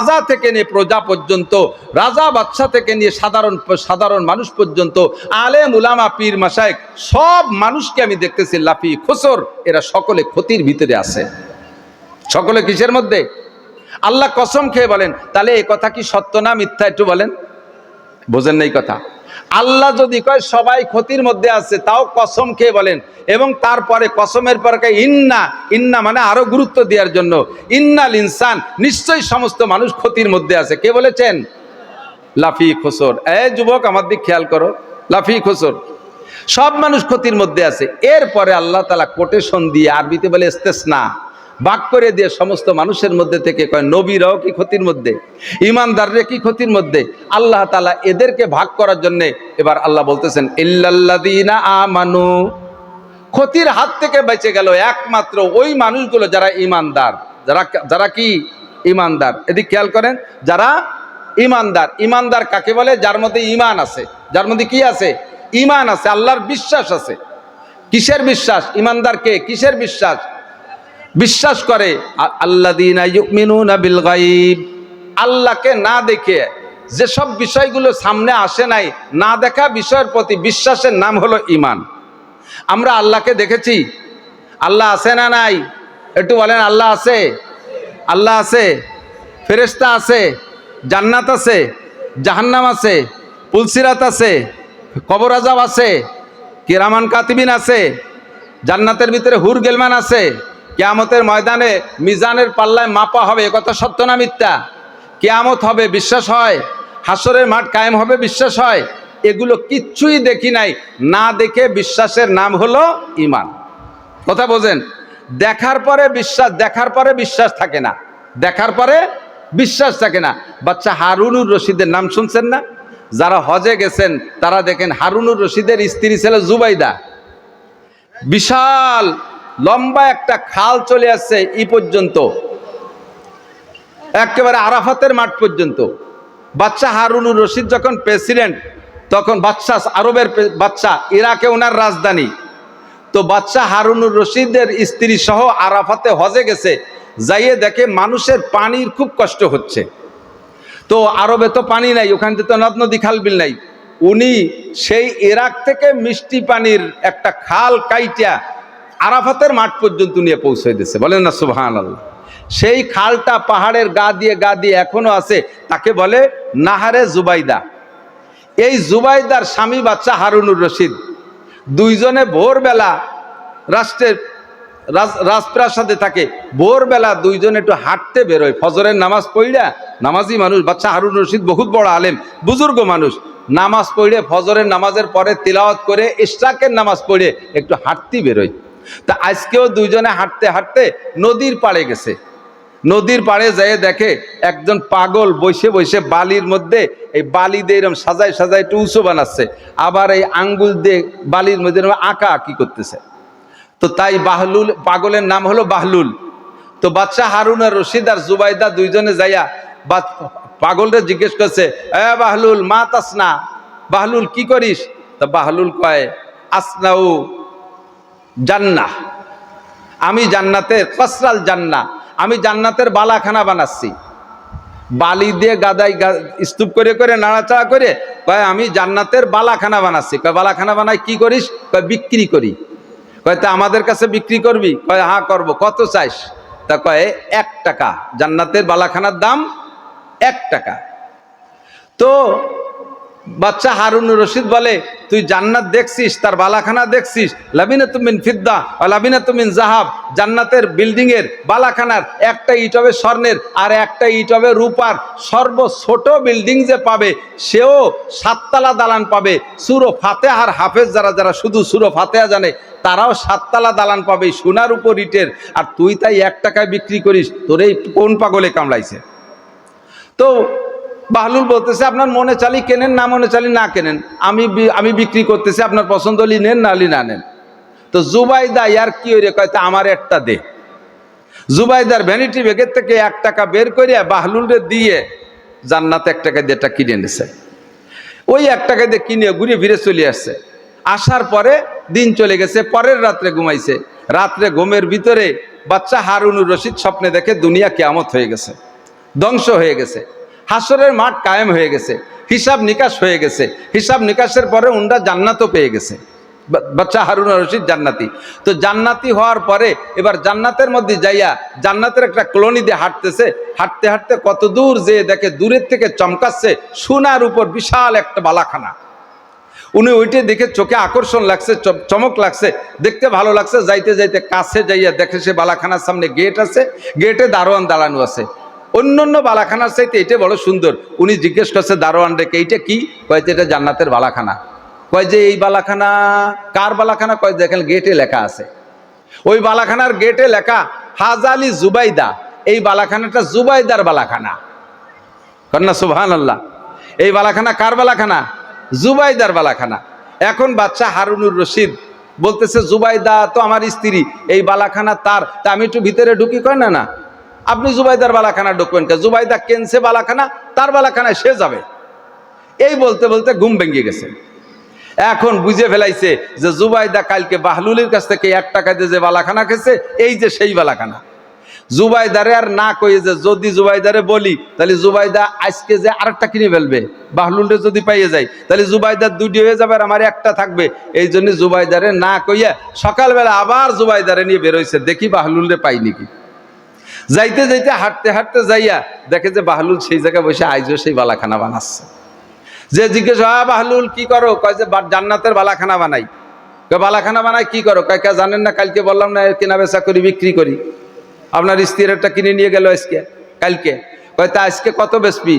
রাজা থেকে নিয়ে প্রজা পর্যন্ত, রাজা বাচ্চা থেকে নিয়ে সাধারণ সাধারণ মানুষ পর্যন্ত আলে মুলামা পীর মাসায় সব মানুষকে আমি দেখতেছি লাফি, খোসর, এরা সকলে ক্ষতির ভিতরে আছে। সকলে কিসের মধ্যে? আল্লাহ কসম খেয়ে বলেন, তাহলে এ কথা কি সত্য না মিথ্যা একটু বলেন? বোঝেন না এই কথা। আল্লাহ যদি কয়, সবাই ক্ষতির মধ্যে আছে, তাও কসম খেয়ে বলেন। এবং তারপরে কসমের পর ইন্না ইন্না মানে আরও গুরুত্ব দেওয়ার জন্য। ইন্নাল ইনসান, নিশ্চয়ই সমস্ত মানুষ ক্ষতির মধ্যে আছে। কে বলেছেন? লাফি খোসর। এ যুবক, আমার দিক খেয়াল করো। লাফি খোসর। সব মানুষ ক্ষতির মধ্যে আছে। এরপরে আল্লাহ তালা কোটেশন দিয়ে আরবিতে বলে, ইস্তেসনা। বাক করে দিয়ে সমস্ত মানুষের মধ্যে থেকে কয়, নবীরাও কি ক্ষতির মধ্যে? ইমানদাররে কি ক্ষতির মধ্যে? আল্লাহ তালা এদেরকে ভাগ করার জন্যে এবার আল্লাহ বলতেছেন ইল্লাল্লাদিনা আমানু। ক্ষতির হাত থেকে বেঁচে গেল একমাত্র ওই মানুষগুলো যারা ইমানদার। যারা যারা কি? ইমানদার। এদিক খেয়াল করেন, যারা ইমানদার। ইমানদার কাকে বলে? যার মধ্যে ইমান আছে। যার মধ্যে কি আছে? ইমান আছে, আল্লাহর বিশ্বাস আছে। কিসের বিশ্বাস? ইমানদার কে? কিসের বিশ্বাস? বিশ্বাস করে আল্লাহ বিল গাইব আল্লাহকে না দেখে যেসব বিষয়গুলো সামনে আসে নাই, না দেখা বিষয়ের প্রতি বিশ্বাসের নাম হলো ইমান আমরা আল্লাহকে দেখেছি। আল্লাহ আছে না নাই? একটু বলেন, আল্লাহ আছে? আল্লাহ আছে। ফেরেস্তা আছে। জান্নাত আছে। জাহান্নাম আছে। পুলসিরাত আছে। কবর আজাব আছে। কিরামান কাতিবিন আছে। জান্নাতের ভিতরে হুর গেলমান আছে। কেয়ামতের ময়দানে মিজানের পাল্লায় মাপা হবে কথা সত্য না মিথ্যা? কেয়ামত হবে, বিশ্বাস হয়? হাসরের মাঠ কায়েম হবে, বিশ্বাস হয়? এগুলো কিচ্ছুই দেখি নাই। না দেখে বিশ্বাসের নাম হলো ইমান কথা বোঝেন? দেখার পরে বিশ্বাস, দেখার পরে বিশ্বাস থাকে না। দেখার পরে বিশ্বাস থাকে না। বাচ্চা হারুনুর রশিদের নাম শুনছেন না? যারা হজে গেছেন, তারা দেখেন হারুনুর রশিদের স্ত্রী ছিল জুবাইদা। বিশাল লম্বা একটা খাল চলে আসছে ই পর্যন্ত। একেবারে আরাফাতের মাঠ পর্যন্ত। বাচ্চা হারুনুর রশিদ যখন প্রেসিডেন্ট, তখন বাচ্চা আরবের বাচ্চা ইরাকে ওনার রাজধানী। তো বাচ্চা হারুনুর রশিদের স্ত্রী সহ আরাফাতে হজে গেছে, যাইয়ে দেখে মানুষের পানির খুব কষ্ট হচ্ছে। তো আরবে তো পানি নাই, ওখান থেকে তো নদ নদী খাল বিল নাই। উনি সেই ইরাক থেকে মিষ্টি পানির একটা খাল কাইটা আরাফাতের মাঠ পর্যন্ত নিয়ে পৌঁছে দিচ্ছে বলেন না সুবহান আল্লাহ সেই খালটা পাহাড়ের গা দিয়ে গা দিয়ে এখনও আছে, তাকে বলে নাহারে জুবাইদা। এই জুবাইদার স্বামী বাচ্চা হারুনুর রশিদ। দুইজনে ভোরবেলা রাষ্ট্রের রাজ, রাজপ্রাসাদে থাকে। ভোরবেলা দুইজন একটু হাঁটতে বেরোয়। ফজরের নামাজ পড়িয়া নামাজি মানুষ, বাচ্চা হারুন রশিদ বহুত বড় আলেম, বুজুর্গ মানুষ। নামাজ পড়ে ফজরের নামাজের পরে তিলাওয়াত করে ইশরাকের নামাজ পড়ে একটু হাঁটতে বেরোয়। তা আজকেও দুইজনে হাঁটতে হাঁটতে নদীর পাড়ে গেছে। নদীর পাড়ে যেয়ে দেখে একজন পাগল বসে বসে বালির মধ্যে এই বালি দিয়ে এরকম সাজায় সাজায় একটু উঁচু বানাচ্ছে। আবার এই আঙ্গুল দিয়ে বালির মধ্যে আঁকা আঁকি করতেছে। তো তাই বাহলুল, পাগলের নাম হলো বাহলুল। তো বাচ্চা হারুন আর রশিদ আর জুবাইদা দুইজনে যাইয়া বা পাগলরে জিজ্ঞেস করছে, এ বাহলুল, মা তাসনা, বাহলুল কি করিস? তা বাহলুল কয়, আসনাউ জান্নাহ। আমি জান্নাতের কসরাল জান্না আমি জান্নাতের বালাখানা বানাচ্ছি। বালি দিয়ে গাদাই স্তূপ করে করে নাড়াচাড়া করে কয়, আমি জান্নাতের বালাখানা বানাচ্ছি। কয়, বালাখানা বানাই কি করিস? কয়, বিক্রি করি। কয়, তা আমাদের কাছে বিক্রি করবি? কয় হা করব। কত চাইস? তা কয়, এক টাকা। জান্নাতের বালাখানার দাম এক টাকা। তো বাচ্চা হারুন রশিদ বলে তুই জান্নাত দেখছিস, তার বালাখানা দেখছিস। লাবিনা তুমিন ফিদ্দা লাবিনা তুমিন জাহাব জান্নাতের বিল্ডিং এর বালাখানার একটা ইট হবে স্বর্ণের আর একটা ইট হবে রূপার। সর্ব ছোট বিল্ডিং যে পাবে, সেও সাততলা দালান পাবে। সুরো ফাতেহার হাফেজ যারা যারা শুধু সুরো ফাতেহা জানে, তারাও সাততলা দালান পাবে সোনার উপর ইটের। আর তুই তাই এক টাকায় বিক্রি করিস, তোর এই কোন পাগলে কামড়াইছে? তো বাহলুল বলতেছে, আপনার মনে চালি কেনেন, না মনে চালি না কেনেন? আমি আমি বিক্রি করতেছি, আপনার পছন্দ হলি নেন, না হলি না নেন। তো জুবাইদা ইয়ার কি হইরে কয়তো আমার একটা দে। জুবাইদার ভ্যানিটি ব্যাগের থেকে এক টাকা বের করিয়া বাহলুলরে দিয়ে জান্নাতে এক টাকা দিয়ে এটা কিনে এনেছে। ওই এক টাকা দিয়ে কিনে ঘুরে ফিরে চলে আসছে। আসার পরে দিন চলে গেছে, পরের রাত্রে ঘুমাইছে। রাত্রে ঘুমের ভিতরে বাচ্চা হারুনুর রশিদ স্বপ্নে দেখে দুনিয়া কেয়ামত হয়ে গেছে, ধ্বংস হয়ে গেছে। হাসরের মাঠ কায়েম হয়ে গেছে, হিসাব নিকাশ হয়ে গেছে, হিসাব নিকাশের পরে উন্ডা জান্নাতও পেয়ে গেছে। বাচ্চা হারুন রশিদ জান্নাতি। তো জান্নাতি হওয়ার পরে এবার জান্নাতের মধ্যে যাইয়া জান্নাতের একটা কলোনি দিয়ে হাঁটতেছে, হাঁটতে হাঁটতে কত দূর যে দেখে দূরের থেকে চমকাচ্ছে, সোনার উপর বিশাল একটা বালাখানা। উনি ওইটা দেখে চোখে আকর্ষণ লাগছে চমক লাগছে, দেখতে ভালো লাগছে, যাইতে যাইতে কাছে যাইয়া দেখে সে বালাখানার সামনে গেট আছে, গেটে দারোয়ান দাঁড়ানো আছে। অন্য অন্য বালাখানার চাইতে এটা বড় সুন্দর। উনি জিজ্ঞেস করছে, দারোয়ান রেখে এইটা কি? কয় যে, এটা জান্নাতের বালাখানা। কয় যে, এই বালাখানা কার বালাখানা? কয়, দেখেন, গেটে লেখা আছে। ওই বালাখানার গেটে লেখা, হাজালি জুবাইদা। এই বালাখানাটা জুবাইদার বালাখানা। কন্যা সুবহান আল্লাহ এই বালাখানা কার বালাখানা? জুবাইদার বালাখানা। এখন বাচ্চা হারুনুর রশিদ বলতেছে, জুবাইদা তো আমার স্ত্রী, এই বালাখানা তার। তা আমি একটু ভিতরে ঢুকি, কয় না না। আপনি জুবাইদার বালাখানা ঢুকবেন কে? জুবাইদা কেনছে বালাখানা? তার বালাখানায় সে যাবে। এই বলতে বলতে ঘুম ভেঙে গেছে। এখন বুঝে ফেলাইছে যে জুবাইদা কালকে বাহলুলের কাছ থেকে এক টাকা দিয়ে যে বালাখানা খেছে এই যে সেই বালাখানা। জুবাইদারে আর না কয়ে যে যদি জুবাইদারে বলি, তাহলে জুবাইদা আজকে যে আরেকটা কিনে ফেলবে, বাহলুলরে যদি পাইয়ে যায়, তাহলে জুবাইদার দুটি হয়ে যাবে আর আমার একটা থাকবে। এই জন্য জুবাইদারে না কইয়া সকালবেলা আবার জুবাইদারে নিয়ে বেরোইছে দেখি বাহলুলরে পাই নাকি যাইতে যাইতে হাঁটতে হাঁটতে যাইয়া দেখে যে বাহলুল সেই জায়গায় বসে আইজও সেই বালাখানা বানাচ্ছে। যে জিজ্ঞেস হয় বাহলুল, কি করো? কয় যে জান্নাতের বালাখানা বানাই। বালাখানা বানাই, কি করো? কয়, কে জানেন না, কালকে বললাম না, কেনা বেচা করি, বিক্রি করি। আপনার স্ত্রীর একটা কিনে নিয়ে গেল আজকে, কালকে। কয়, তা আজকে কত বেচবি?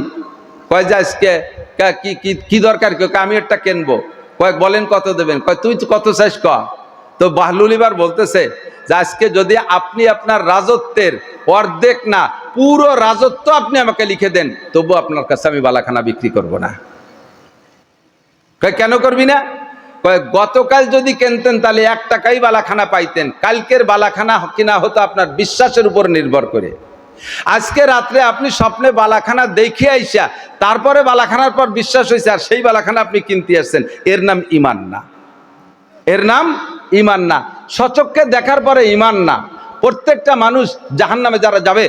কয়, যে আজকে, কি কি দরকার? কেউ আমি একটা কিনবো। কয়েক বলেন কত দেবেন? কয়, তুই কত চাইস, ক? তো বাহলুল এবার বলতেছে যে আজকে যদি আপনি আপনার রাজত্বের অর্ধেক না, পুরো রাজত্ব আপনি আমাকে লিখে দেন তবু আপনার কাছে আমি বালাখানা বিক্রি করব না। কেন করবি না? গতকাল যদি কিনতেন তাহলে এক টাকাই বালাখানা পাইতেন, কালকের বালাখানা কিনা হতো আপনার বিশ্বাসের উপর নির্ভর করে। আজকে রাত্রে আপনি স্বপ্নে বালাখানা দেখে আইসা, তারপরে বালাখানার পর বিশ্বাস হয়েছে আর সেই বালাখানা আপনি কিনতে আসছেন, এর নাম ইমান না। এর নাম ইমান না। সচককে দেখার পরে ইমান না। প্রত্যেকটা মানুষ জাহান্নামে যারা যাবে